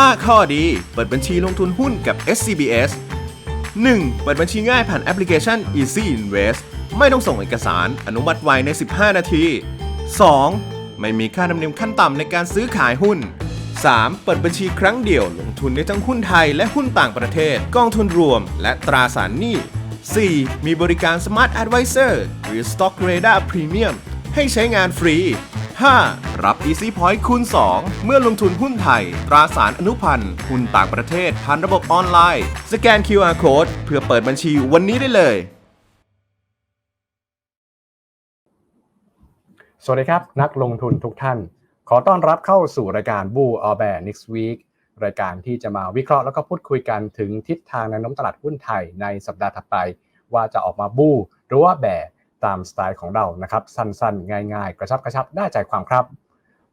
5 ข้อดี เปิดบัญชีลงทุนหุ้นกับ SCBS 1. เปิดบัญชีง่ายผ่านแอปพลิเคชัน Easy Invest ไม่ต้องส่งเอกสาร อนุมัติไวใน 15 นาที 2. ไม่มีค่าธรรมเนียมขั้นต่ำในการซื้อขายหุ้น 3. เปิดบัญชีครั้งเดียวลงทุนในทั้งหุ้นไทยและหุ้นต่างประเทศ กองทุนรวม และตราสารหนี้ 4. มีบริการ Smart Advisor หรือ Stock Radar Premium ให้ใช้งานฟรี 5. รับ Easy Point คูณ 2 เมื่อลงทุนหุ้นไทย ตราสารอนุพันธ์ หุ้นต่างประเทศผ่านระบบออนไลน์ สแกน QR Code เพื่อเปิดบัญชีวันนี้ได้เลย สวัสดีครับ นักลงทุนทุกท่าน ขอต้อนรับเข้าสู่รายการ Bull or Bear Next Week รายการที่จะมาวิเคราะห์แล้วก็พูดคุยกันถึงทิศทางแนวโน้มตลาดหุ้นไทยในสัปดาห์ถัดไป ว่าจะออกมาบูหรือว่าแบร์ ตามสไตล์ของเรานะครับ สั้นๆ ง่าย ๆ กระชับกระชับได้ใจความครับ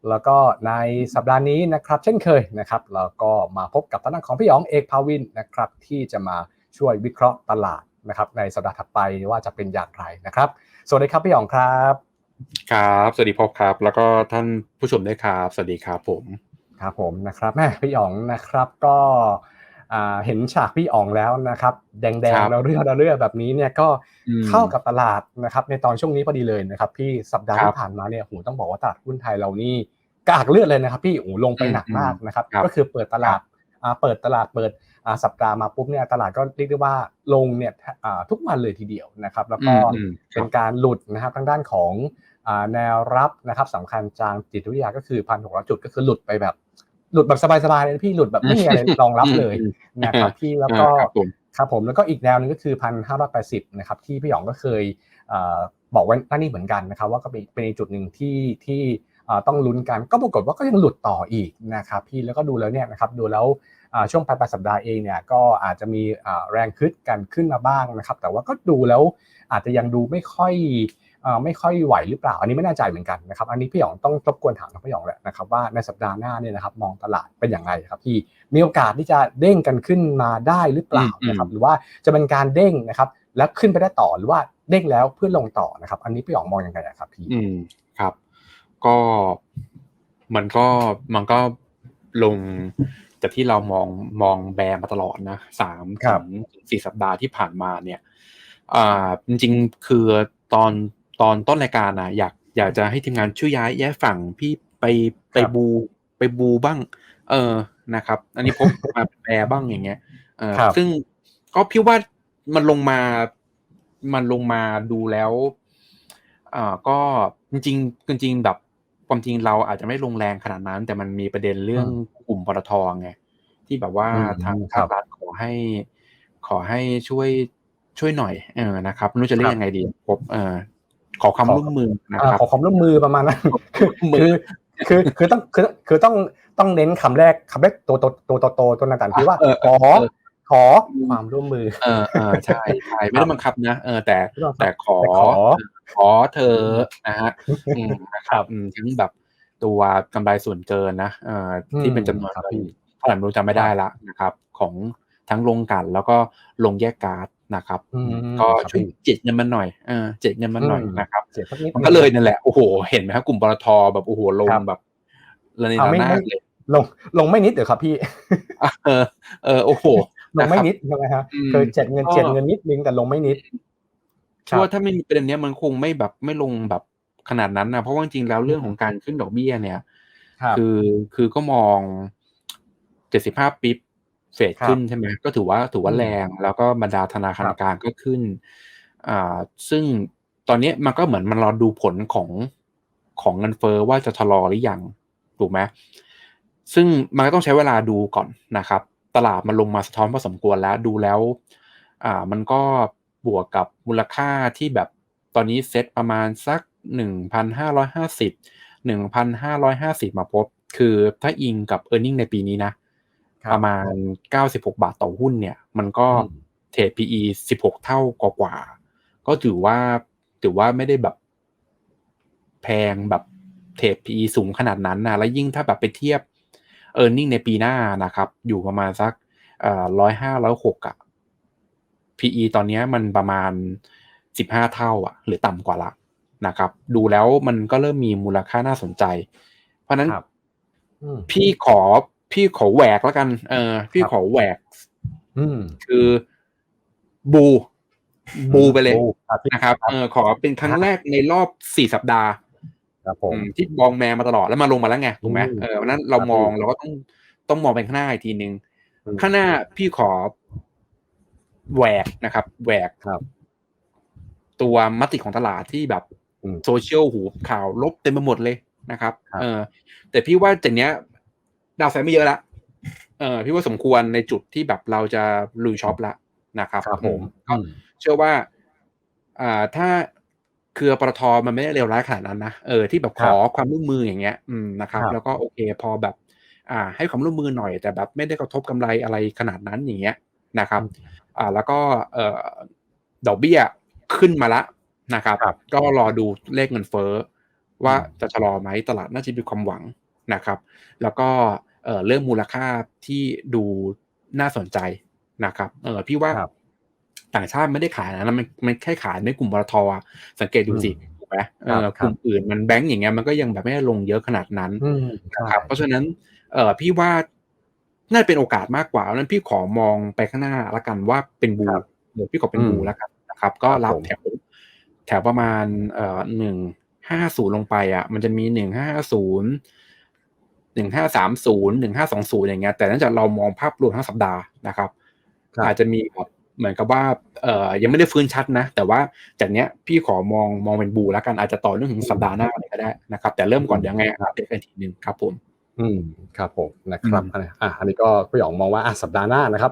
แล้วก็ในสัปดาห์นี้นะครับ เช่นเคยนะครับเราก็มาพบกับทางด้านของพี่หยองเอกภาวินนะครับที่จะมาช่วยวิเคราะห์ตลาดนะครับ ในสัปดาห์ถัดไปว่าจะเป็นอย่างไรนะครับ สวัสดีครับพี่หยองครับครับ สวัสดีพบครับ แล้วก็ท่านผู้ชมด้วยครับ สวัสดีครับผม ครับผมนะครับแม่พี่อ๋องนะครับก็อ่า เห็นฉากพี่อ๋องแล้วนะครับ แดงครัๆบแล้วเรือแล้วเรือแบบนี้เนี่ยก็อืมเข้ากับตลาดนะครับในตอนช่วงนี้พอดีเลยนะครับพี่สัปดาห์ครับที่ผ่านมาเนี่ยโหต้องบอกว่าตลาดหุ้นไทยเรานี่กากเลือดเลยนะครับพี่โอ้โหลงไปหนักมากนะครับครับก็คือเปิดตลาดอ่าเปิดตลาดเปิดอ่าสัปดาห์มาปุ๊บเนี่ยตลาดก็เรียกได้ว่าลงเนี่ยอ่าทุกวันเลยทีเดียวนะครับ แล้วก็อืมเป็นการหลุดนะครับทางด้านของอ่าแนวรับนะครับสำคัญจางจิตวิทยาก็คือพันหกร้อยจุดก็คือหลุดไปแบบ หลุดแบบสบายๆเลยนะพี่หลุดแบบไม่มีอะไรรองรับเลยอืมนะครับพี่แล้วอ่าก็ครับผมครับผมแล้วก็อีกแนวหนึงก็คือพันห้าร้อยแปดสิบนะครับที่พี่หยองก็เคยเอ่อบอกไว้หน้านี้เหมือนกันนะครับ ว่าก็เป็นเป็นอีกจุดหนึ่งที่ที่เอ่อต้องลุ้นกันก็ปรากฏว่าก็ยังหลุดต่ออีกนะครับพี่แล้วก็ดูแล้วเนี่ยนะครับดูแล้วอ่าช่วงปลายปลายสัปดาห์เองเนี่ยก็อาจจะมีอ่าแรงขึ้นกันขึ้นมาบ้างนะครับ แต่ว่าก็ดูแล้วอาจจะยังดูไม่ค่อยเอ่อ ไม่ค่อยไหวหรือเปล่า อันนี้ไม่แน่ใจเหมือนกันนะครับ อันนี้พี่หยองต้องรบกวนถามทางพี่หยองแหละนะครับว่าในสัปดาห์หน้าเนี่ยนะครับมองตลาดเป็นอย่างไรครับพี่มีโอกาสที่จะเด้งกันขึ้นมาได้หรือเปล่าอืมนะครับหรือว่าจะเป็นการเด้งนะครับแล้วขึ้นไปได้ต่อหรือว่าเด้งแล้วเพื่อลงต่อนะครับ อันนี้พี่หยองมองยังไงอะครับพี่อืมครับ ก็มันก็มันก็ลงจากที่เรามองมองแบร์มาตลอดนะสามครัถึบงสี่สัปดาห์ที่ผ่านมาเนี่ย อ่า จริงๆ คือตอน ตอนต้นรายการนะอยากอยากจะให้ทีมงานช่วยย้ายย้ายฝั่งพี่ไปไปบูไปบูบ้าง เออนะครับ อันนี้พบมาแปลบ้างอย่างเงี้ยเออครับซึ่งก็พี่ว่ามันลงมามันลงมาดูแล้วอ่าก็จริงๆจริงๆแบบความจริงเราอาจจะไม่ลงแรงขนาดนั้น แต่มันมีประเด็นเรื่องกลุ่มปตทไงที่แบบว่าอืมทางครัภาบครัฐขอให้ ขอให้ช่วยช่วยหน่อยเออนะครับไม่รู้จะเรียครักบยังไงดีผมเออ ขอความขอร่วมมือนะอ่าครับขอความร่วมมือประมาณนั้นคือมืคืออคือคือต้องคือคือต้องต้องเน้นคำแรกคำแรกตัวตัวตัวตัวโตตัวต่างๆที่ว่าเออขอเออขอความร่วมมือเออเออใช่ใช่ไม่ได้บังคับนะเออแต่ไม่ต้องครับแต่ขอแต่ขอขอเธอนะฮะอืมนะครับอืมทั้งแบบตัวกำไรส่วนเกินนะเอ่อที่อืมเป็นจำนวนครับเงินพี่เท่าไหร่ไม่รู้จำไม่ได้ละนะครับ ของทั้งลงกลันแล้วก็ลงแยกการ์ด นะครับอืมก็ครับช่วยพี่เจ็ดเงินมันหน่อยเออเจ็ดเงินมันหน่อยอืมนะครับเสียสักนิดมันก็เลยนั่นแหละโอ้โหเห็นไหมครับกลุ่มปตทแบบโอ้โหลงครับแบบระเนเอาระไม่นาไม่ดเลยลงลงไม่นิดเดี๋ยวครับพี่ เออเออโอ้โหลงไม่นะครับนิดใช่ไหมฮะอืมเคยเจ็ดเงินก็เจ็ดเงินนิดนึงแต่ลงไม่นิดเชื่อว่าถ้าไม่มีประเด็นเนี้ยมันคงไม่แบบไม่ลงแบบขนาดนั้นนะเพราะว่าจริงๆแล้วเรื่องของการขึ้นดอกเบี้ยเนี่ยครับคือคือก็มองเจ็ดสิบห้าปิ๊บ เฟดครับขึ้นใช่ไหมก็ถือว่าถือว่าอืมแรง แล้วก็บรรดาธนาคารครับกลางก็ขึ้นอ่าซึ่งตอนนี้มันก็เหมือนมันรอดูผลของของเงินเฟอ้อว่าจะชะลอหรือยังถูกไหมซึ่งมันก็ต้องใช้เวลาดูก่อนนะครับ ตลาดมันลงมาสะท้อนพอสมควรแล้วดูแล้ว อ่ามันก็บวกกับมูลค่าที่แบบตอนนี้เซ็ตประมาณสักหนึ่งพันห้าร้อยห้าสิบหนึ่งพันห้าร้อยห้าสิบมาพบ คือถ้าอิงกับ e a r n i n g ในปีนี้นะครับ ประมาณ 96 บาทต่อหุ้นเนี่ย มันก็อืมเทรด PE 16 เท่ากว่าๆก็ถือว่าถือว่าไม่ได้แบบแพงแบบเทรด PE สูงขนาดนั้นนะแล้วยิ่งถ้าแบบไปเทียบ e a r n i n g ในปีหน้านะครับ อยู่ประมาณสักเอ่อร้อยห้าร้อยหกอะ PE ตอนเนี้ยมันประมาณ 15 เท่าอะหรือต่ำกว่าละนะครับ ดูแล้วมันก็เริ่มมีมูลค่าน่าสนใจ เพราะฉะนั้นครับอืมพี่ขอ พี่ขอแหวกแล้วกัน เออ พี่ครับขอแหวกอืมคือบู บูไปเลยโอ้ครับพี่นะครับ เออ ขอเป็นครั้งแรกในรอบสี่สัปดาห์ครับผมอืมที่มองแมนมาตลอดแล้วมาลงมาแล้วไงถูกไหมอืมเออวันนั้นเราครับมองพี่เราก็ต้องต้องมองไปข้างหน้าอีกทีนึงอืมข้างหน้าพี่ขอแหวกนะครับแหวกครับ ตัวมติของตลาดที่แบบอืมโซเชียลหูข่าวลบเต็มไปหมดเลยนะครับครับเออ แต่พี่ว่าจากเนี้ย ดาวไซด์ไม่เยอะละเออพี่ว่าสมควรในจุดที่แบบเราจะลุยช็อปละนะครับครับผมก็เชื่อว่า อ่าถ้าเครือปตทมันไม่ได้เลวร้ายขนาดนั้นนะเออที่แบบขอความร่วมมืออย่างเงี้ยอืมนะครับครับแล้วก็โอเคพอแบบ อ่า ให้ความร่วมมือหน่อย แต่แบบไม่ได้กระทบกำไรอะไรขนาดนั้นอย่างเงี้ยนะครับ อ่าแล้วก็เอ่อดอกเบี้ยขึ้นมาละนะครับครับก็รอดูเลขเงินเฟ้อว่าอืมจะชะลอไหมตลาดน่าจะมีความหวังนะครับ แล้วก็ เอ่อเรื่องมูลค่าที่ดูน่าสนใจนะครับเออพี่ว่าครับต่างชาติไม่ได้ขายนะมันมันแค่ขายในกลุ่มบลทอะสังเกตดูสิถูกไหมเออครับกลุ่มอื่นมันแบงก์อย่างเงี้ยมันก็ยังแบบไม่ได้ลงเยอะขนาดนั้นอืมใช่ครับเพราะฉะนั้นเอ่อพี่ว่าน่าจะเป็นโอกาสมากกว่าเพราะฉะนั้นพี่ขอมองไปข้างหน้าละกันว่าเป็นบูครับเดี๋ยวพี่ขอเป็นบูอืมแล้วกันนะครับ ก็รับผมแถวแถวประมาณเอ่อหนึ่งห้าศูนย์ลงไปอะ มันจะมีหนึ่งห้าศูนย์ หนึ่งห้าสามศูนย์หนึ่งห้าสองศูนย์อย่างเงี้ยแต่เนื่องจากเรามองภาพรวมทั้งสัปดาห์นะครับครับอาจจะมีแบบเหมือนกับว่าเอ่อยังไม่ได้ฟื้นชัดนะ แต่ว่าจากเนี้ยพี่ขอมองมองเป็นบูแล้วกันอาจจะต่อเนื่องถึงสัปดาห์หน้าเลยก็ได้นะครับ แต่เริ่มก่อนเดี๋ยวไงอัปเดตกันอีกทีหนึ่งครับผม อืมครับผมนะครับอืมอะอันนี้ก็พี่หยองมองว่าอะสัปดาห์หน้านะครับ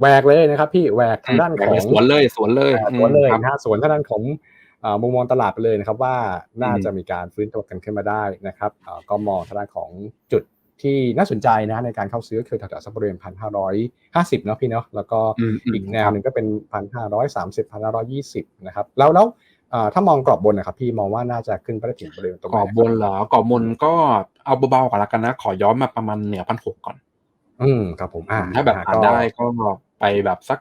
แหวกเลยนะครับ พี่แหวกทางด้านของสวนเลยสวนเลยอ่าสวนเลยอืมครับนะฮะสวนทางด้านของอ่า มุมมองตลาดไปเลยนะครับว่าน่าอืมจะมีการฟื้นตัวกันขึ้นมาได้นะครับอ่าก็มองทางด้านของจุดที่น่าสนใจนะในการเข้าซื้อคือแถวๆสักบริเวณพันห้าร้อยห้าสิบเนาะพี่เนาะแล้วก็อืมอืมอีกแนวหนึ่งก็เป็นพันห้าร้อยสามสิบพันห้าร้อยยี่สิบนะครับแล้วแล้วอ่าถ้ามองกรอบบนนะครับพี่มองว่าน่าจะขึ้นไปได้ถึงบริเวณตรงไหกนรอบบนเหรอกรอบบนก็เอาเบาๆก่อนละกันนะ ขอย้อนมาประมาณเหนือพันหกก่อน อืมครับผมอ่าถ้าแบบอ่ผ่านได้ก็ไปแบบสัก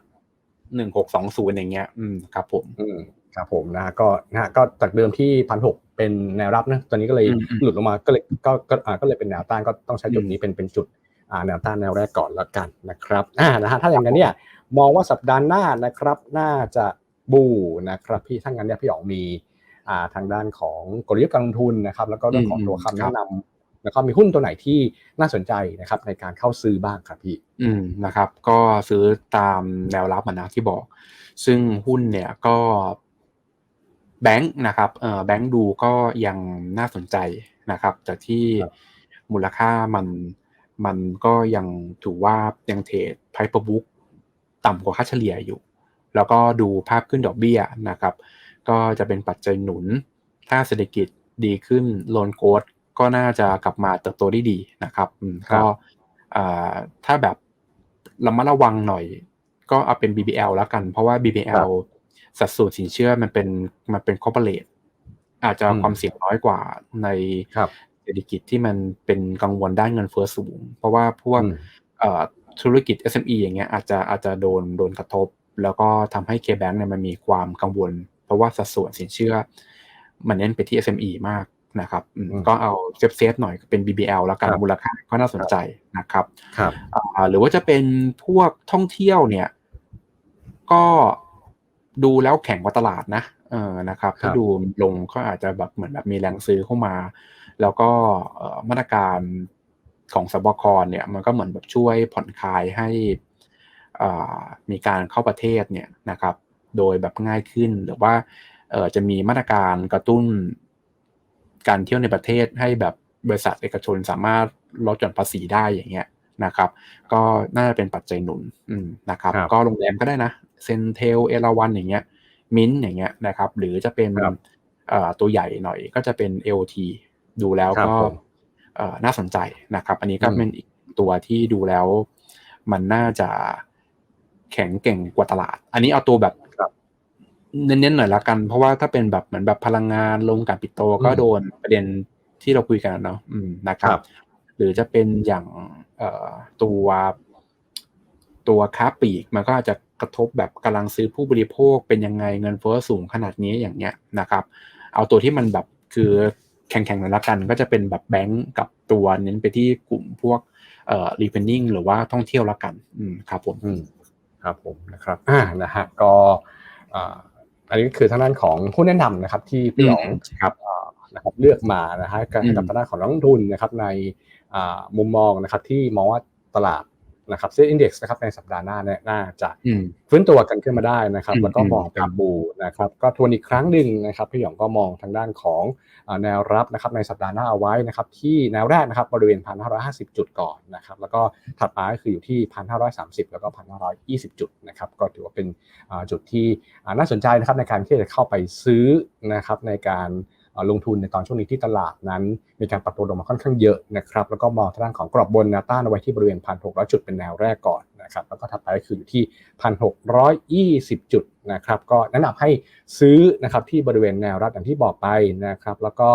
หนึ่งหกสองศูนย์อย่างเงี้ย อืมครับผม อืม ครับผมนะก็นะฮะก็จากเดิมที่พันหกเป็นแนวรับนะตอนนี้ก็เลยอืมอืมหลุดลงมาก็เลยก็ก็อ่าก็เลยเป็นแนวต้านก็ต้องใช้จุดนี้เป็นเป็นจุดอ่าแนวต้านแนวแรกก่อนแล้วกันนะครับอ่านะฮะถ้าอย่างนั้นเนี่ยมองว่าสัปดาห์หน้านะครับน่าจะบูนะครับพี่ถ้างั้นเนี่ยพี่อ๋องมีอ่าทางด้านของกลยุทธ์การลงทุนนะครับแล้วก็เรื่องของอืมตัวครับคำแนะนำแล้วก็มีหุ้นตัวไหนที่น่าสนใจนะครับในการเข้าซื้อบ้างครับพี่อืมนะครับ ก็ซื้อตามแนวรับมานะที่บอก ซึ่งหุ้นเนี่ยก็ แบงค์นะครับเอ่อแบงค์ดูก็ยังน่าสนใจนะครับจากที่ครับมูลค่ามันมันก็ยังถือว่ายังเทรดไพร์บุ๊กต่ำกว่าค่าเฉลี่ยอยู่ แล้วก็ดูภาพขึ้นดอกเบี้ยนะครับ ก็จะเป็นปัจจัยหนุน ถ้าเศรษฐกิจดีขึ้นโลนโกดก็น่าจะกลับมาเติบโตได้ดีนะครับอืมครับก็อ่าถ้าแบบระมัดระวังหน่อย ก็เอาเป็น BBL แล้วกัน เพราะว่า BBL สัดส่วนสินเชื่อมันเป็นมันเป็น corporate อาจจะอืมความเสี่ยงน้อยกว่าในครับเศรษฐกิจที่มันเป็นกังวลด้านเงินเฟ้อสูง เพราะว่าพวกอืมเอ่อธุรกิจ SME อย่างเงี้ยอาจจะอาจจะโดนโดนกระทบ แล้วก็ทำให้ KBank เนี่ยมันมีความกังวล เพราะว่าสัดส่วนสินเชื่อ มันเน้นไปที่ SME มากนะครับอืมอืมก็เอาเซฟเซฟหน่อยเป็น BBL แล้วกันครับมูลค่าก็น่าสนใจนะครับ ครับอ่าหรือว่าจะเป็นพวกท่องเที่ยวเนี่ย ก็ ดูแล้วแข็งกว่าตลาดนะเออนะครับครับถ้าดูลงก็อาจจะแบบเหมือนแบบมีแรงซื้อเข้ามา แล้วก็เอ่อมาตรการของสบคเนี่ยมันก็เหมือนแบบช่วยผ่อนคลายให้อ่ามีการเข้าประเทศเนี่ยนะครับ โดยแบบง่ายขึ้นหรือว่าเอ่อจะมีมาตรการกระตุ้น การเที่ยวในประเทศให้แบบบริษัทเอกชนสามารถลดหย่อนภาษีได้อย่างเงี้ยนะครับ ก็น่าจะเป็นปัจจัยหนุนอืมนะครับครับ ก็โรงแรมก็ได้นะ เซนเทลเอราวันอย่างเงี้ยมินอย่างเงี้ยนะครับหรือจะเป็นครับเอ่อตัวใหญ่หน่อยก็จะเป็น LT ดูแล้วครับก็ผมเอ่อน่าสนใจนะครับ อันนี้ก็อืมเป็นอีกตัวที่ดูแล้ว มันน่าจะแข็งเก่งกว่าตลาด อันนี้เอาตัวแบบครับเน้นๆหน่อยละกัน เพราะว่าถ้าเป็นแบบเหมือนแบบพลังงานลงการปิดโตก็อืมโดนประเด็นที่เราคุยกันอะเนาะอืมนะครัครับบหรือจะเป็นอย่างเอ่อตัว ตัวค้าปลีกมันก็อาจจะกระทบแบบกำลังซื้อผู้บริโภคเป็นยังไงเงินเฟ้อสูงขนาดนี้อย่างเงี้ยนะครับ เอาตัวที่มันแบบคือแข่งๆหน่อยละกันก็จะเป็นแบบแบงก์กับตัวเน้นไปที่กลุ่มพวกเอ่อ refining หรือว่าท่องเที่ยวละกันอืมครับผมอืมครับผมนะครับอ่านะฮะก็อ่าอันนี้คือทางด้านของผู้แนะนำนะครับ ที่พี่หยองครับอ่านะครับเลือกมานะฮะกับอืมกับทางด้านของนักลงทุนนะครับ ในอ่ามุมมองนะครับ ที่มองว่าตลาด นะครับเซ็นอินดี x นะครับในสัปดาห์หน้าเนี่ยน่าจะอืมฟื้นตัวกันขึ้นมาได้นะครับอืมแล้วก็มองอืมเป็นบูนะครับก็ทวนอีกครั้งหนึ่งนะครับพี่หยองก็มองทางด้านของอ่าแนวรับนะครับในสัปดาห์หน้าเอาไว้นะครับที่แนวแรกนะครับบริเวณ 1,550 จุดก่อนนะครับแล้วก็ถัดมาก็คืออยู่ที่ 1,530 แล้วก็ 1,520 จุดนะครับก็ถือว่าเป็นอ่าจุดที่อ่าน่าสนใจนะครับในการที่จะเข้าไปซื้อนะครับในการอ่า ลงทุนในตอนช่วงนี้ที่ตลาดนั้น มีการปรับตัวลงมาค่อนข้างเยอะนะครับแล้วก็มองทางด้านของกรอบบนแนวต้านเอาไว้ที่บริเวณ1,600จุดเป็นแนวแรกก่อนนะครับแล้วก็ถัดไปก็คืออยู่ที่1,620จุดนะครับก็แนะนำให้ซื้อนะครับที่บริเวณแนวรับอย่างที่บอกไปนะครับแล้วก็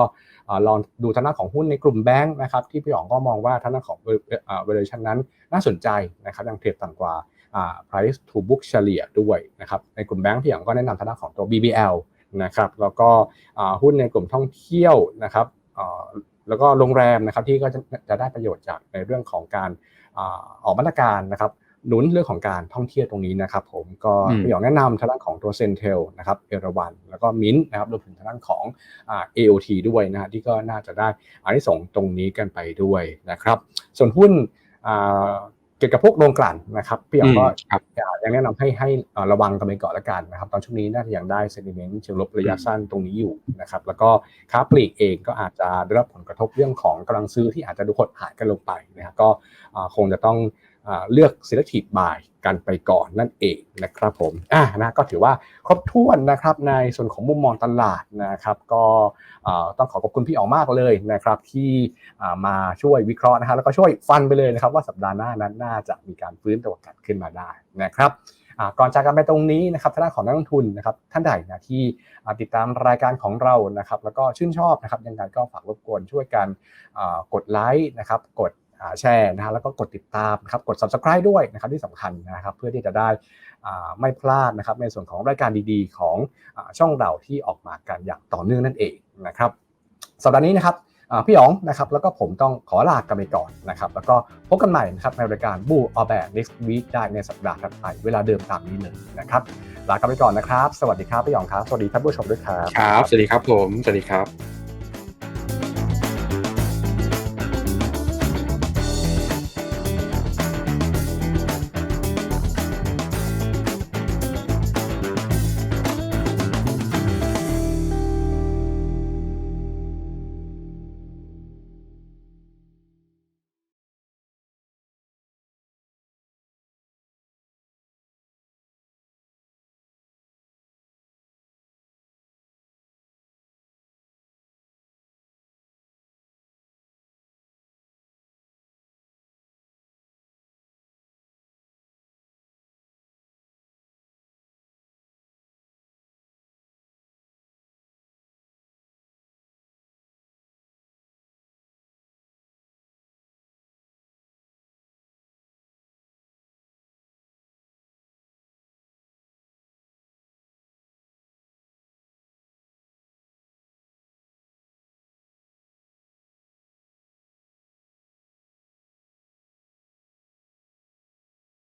ลองดูทางด้านของหุ้นในกลุ่มแบงค์นะครับที่พี่อ๋องก็มองว่าทางด้านของ valuation นั้นน่าสนใจนะครับยังเทรดต่ำกว่าอ่า price to book เฉลี่ยด้วยนะครับในกลุ่มแบงค์พี่อ๋องก็แนะนำทางด้านของตัว BBL นะครับแล้วก็อ่าหุ้นในกลุ่มท่องเที่ยวนะครับอ่าแล้วก็โรงแรมนะครับที่ก็จะจะได้ประโยชน์จากในเรื่องของการอ่าออกมาตรการนะครับหนุนเรื่องของการท่องเที่ยวตรงนี้นะครับ ผมก็อืมพี่อ๋องแนะนำทางด้านของตัวเซนเทลนะครับเอราวันแล้วก็มินนะครับรวมถึงทางด้านของอ่า AOT ด้วยนะฮะที่ก็น่าจะได้อานิสงส์ตรงนี้กันไปด้วยนะครับ ส่วนหุ้นอ่าเกี่ยวกับพวกโรงกลั่นนะครับพี่อ๋องก็ครับยังแนะนำให้ให้เอ่อระวังกันไปก่อนละกันนะครับ ตอนช่วงนี้น่าจะยังได้เซนิเมนต์เชิงลบระยะสั้นตรงนี้อยู่นะครับ แล้วก็ค้าปลีกเองก็อาจจะได้รับผลกระทบเรื่องของกำลังซื้อที่อาจจะดูหดหายกันลงไปนะครับก็อ่าคงจะต้องอ่า เลือก selective buy กันไปก่อนนั่นเองนะครับผมอ่านะก็ถือว่าครบถ้วนนะครับในส่วนของมุมมองตลาดนะครับ ก็ต้องขอขอบคุณพี่อองมากเลยนะครับ ที่มาช่วยวิเคราะห์นะฮะแล้วก็ช่วยฟันไปเลยนะครับ ว่าสัปดาห์หน้านั้นน่าจะมีการฟื้นตัวกลับขึ้นมาได้นะครับก่อนจากกันไปตรงนี้นะครับทางด้านของนักลงทุนนะครับท่านใดนะที่ติดตามรายการของเรานะครับแล้วก็ชื่นชอบนะครับยังไงก็ฝากรบกวนช่วยกันกดไลค์นะครับกด แชร์นะฮะแล้วก็กดติดตามนะครับกด subscribe ด้วยนะครับที่สำคัญนะครับเพื่อที่จะได้ไม่พลาดนะครับในส่วนของรายการดีๆ ของช่องเราที่ออกมากันอย่างต่อเนื่องนั่นเองนะครับสัปดาห์นี้นะครับพี่อ๋องนะครับแล้วก็ผมต้องขอลากันไปก่อนนะครับแล้วก็พบกันใหม่นะครับในรายการบูออแบ next week ได้ในสัปดาห์ถัดไปเวลาเดิมตามนี้เลยนะครับลากันไปก่อนนะครับ สวัสดีครับพี่อ๋องครับสวัสดีท่านผู้ชมด้วยครับครับ สวัสดีครับผม สวัสดีครับ